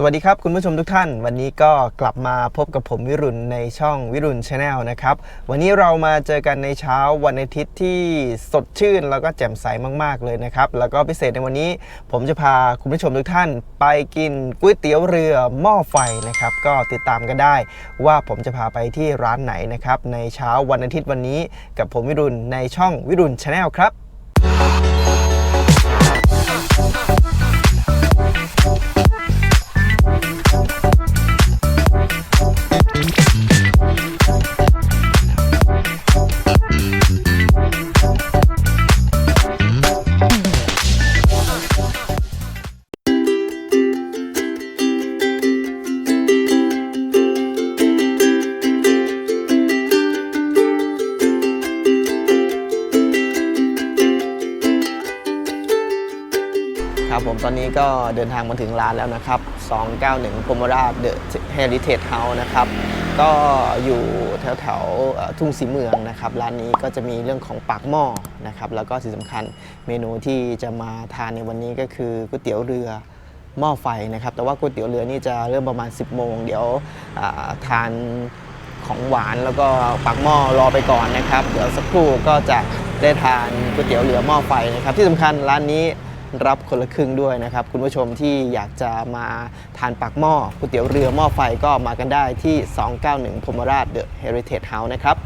สวัสดีครับคุณผู้ชมทุกท่าน วันนี้ก็กลับมาพบกับผมวิรุณในช่องวิรุณชาแนลนะครับ วันนี้เรามาเจอกันในเช้าวันอาทิตย์ที่สดชื่น แล้วก็แจ่มใสมาก ๆ เลยนะครับ แล้วก็พิเศษในวันนี้ผมจะพาคุณผู้ชมทุกท่าน ไปกินก๋วยเตี๋ยวเรือหม้อไฟนะครับ ก็ติดตามกันได้ ว่าผมจะพาไปที่ร้านไหนนะครับในเช้าวันอาทิตย์วันนี้กับผมวิรุณในช่องวิรุณชาแนลครับ ตอนนี้ก็เดินทางมาถึงร้านแล้วนะครับ 291พรมราชเดอะเฮริเทจเฮาส์นะครับ ก็อยู่แถวแถวทุ่งสีเมืองนะครับ ร้านนี้ก็จะมีเรื่องของปากหม้อนะครับ แล้วก็สิ่งสำคัญเมนูที่จะมาทานในวันนี้ก็คือก๋วยเตี๋ยวเรือหม้อไฟนะครับ แต่ว่าก๋วยเตี๋ยวเรือนี่จะเริ่มประมาณ 10 โมง เดี๋ยวาทานของหวานแล้วก็ปักหม้อรอไปก่อนนะครับ เดี๋ยวสักครู่ก็จะได้ทานก๋วยเตี๋ยวเรือหม้อไฟนะครับ ที่สำคัญร้านนี้ รับคนละครึ่งด้วยนะครับ คุณผู้ชมที่อยากจะมาทานปักหม้อก๋วยเตี๋ยวเรือหม้อไฟก็มากันได้ที่ 291พรมราชเดอะเฮริเทจเฮาส์นะครับ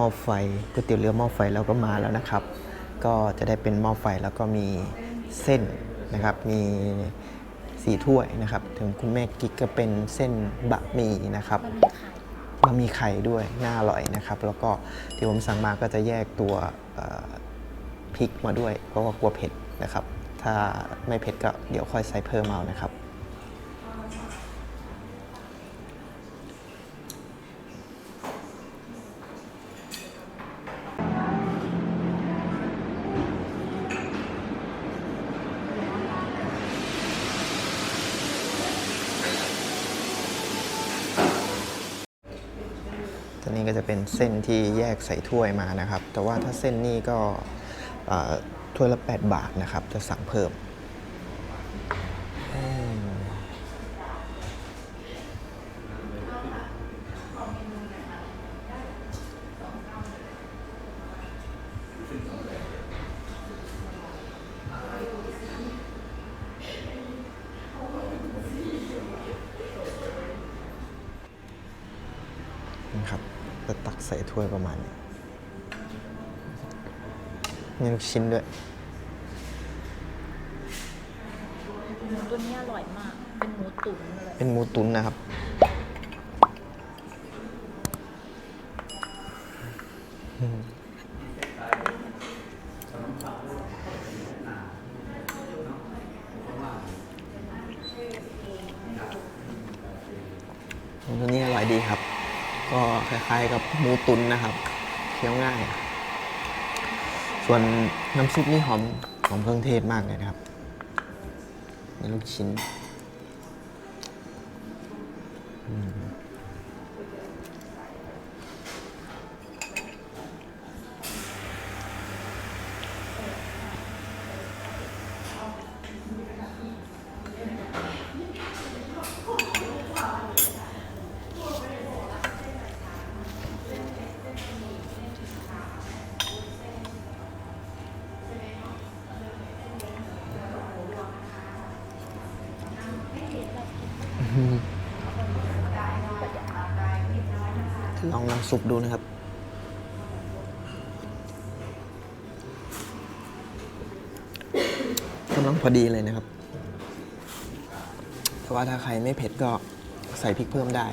ม้อไฟก๋วยเตี๋ยวเรือหม้อไฟเราก็มาแล้วนะครับ ก็จะได้เป็นหม้อไฟแล้วก็มีเส้นนะครับ มีสีถ้วยนะครับ ถึงคุณแม่กิ๊กก็เป็นเส้นบะหมี่นะครับบะหมี่ไข่ด้วยน่าอร่อยนะครับ แล้วก็ที่ผมสั่งมาก็จะแยกตัวพริกมาด้วย เพราะว่ากลัวเผ็ดนะครับ ถ้าไม่เผ็ดก็เดี๋ยวค่อยใส่เพิ่มเอานะครับ ก็จะเป็นเส้นที่แยกใส่ถ้วยมานะครับ แต่ว่าถ้าเส้นนี่ก็ถ้วยละ 8 บาทนะครับ จะสั่งเพิ่ม นะครับจะตักใส่ถ้วยประมาณนี้มีลูกชิ้นด้วย หมูตัวนี้อร่อยมาก เป็นหมูตุ๋นเลย เป็นหมูตุ๋นนะครับหมูตัวนี้อร่อยดีครับ ก็คล้ายๆกับหมูตุ๋นนะครับ เคี้ยวง่าย ส่วนน้ำซุปนี่หอมหอมเครื่องเทศมากเลยนะครับในลูกชิ้น ลองลองสุกดูนะครับ กำลังพอดีเลยนะครับ แต่ว่าถ้าใครไม่เผ็ดก็ใส่พริกเพิ่มได้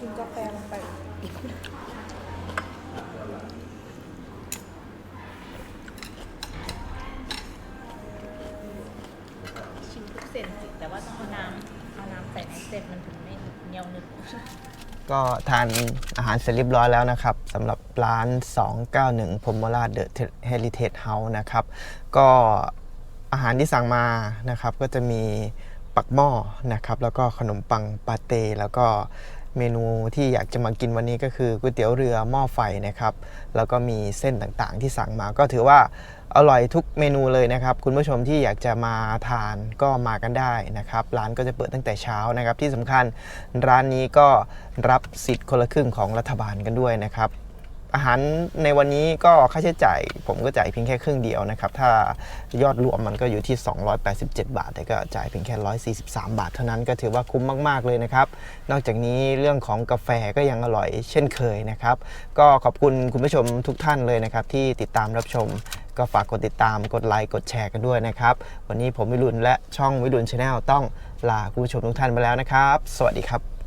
กินกาแฟลงไปชิมทุกเส้นสิแต่ว่าต้องเอาน้ำเอาน้ำใส่ในเส้นมันถึงไม่เหนียวหนึบก็ทานอาหารเสร็จเรียบร้อยแล้วนะครับสำหรับร้าน 291พรหมราชเดอะเฮลิเท e เฮาส์นะครับ ก็อาหารที่สั่งมานะครับ ก็จะมีปักหม้อนะครับ แล้วก็ขนมปังปาเต้แล้วก็ เมนูที่อยากจะมากินวันนี้ก็คือก๋วยเตี๋ยวเรือหม้อไฟนะครับ แล้วก็มีเส้นต่างๆ ที่สั่งมาก็ถือว่าอร่อยทุกเมนูเลยนะครับ คุณผู้ชมที่อยากจะมาทานก็มากันได้นะครับ ร้านก็จะเปิดตั้งแต่เช้านะครับ ที่สำคัญร้านนี้ก็รับสิทธิ์คนละครึ่งของรัฐบาลกันด้วยนะครับ อาหารในวันนี้ก็ค่าใช้จ่ายผมก็จ่ายเพียงแค่ครึ่งเดียวนะครับ ถ้ายอดรวมมันก็อยู่ที่ 287 บาท แต่ก็จ่ายเพียงแค่ 143 บาท เท่านั้นก็ถือว่าคุ้มมากๆเลยนะครับ นอกจากนี้เรื่องของกาแฟก็ยังอร่อยเช่นเคยนะครับ ก็ขอบคุณคุณผู้ชมทุกท่านเลยนะครับ ที่ติดตามรับชมก็ฝากกดติดตามกดไลค์กดแชร์กันด้วยนะครับ วันนี้ผมวิรุณและช่องวิรุณชาแนลต้องลาคุณผู้ชมทุกท่านไปแล้วนะครับ สวัสดีครับ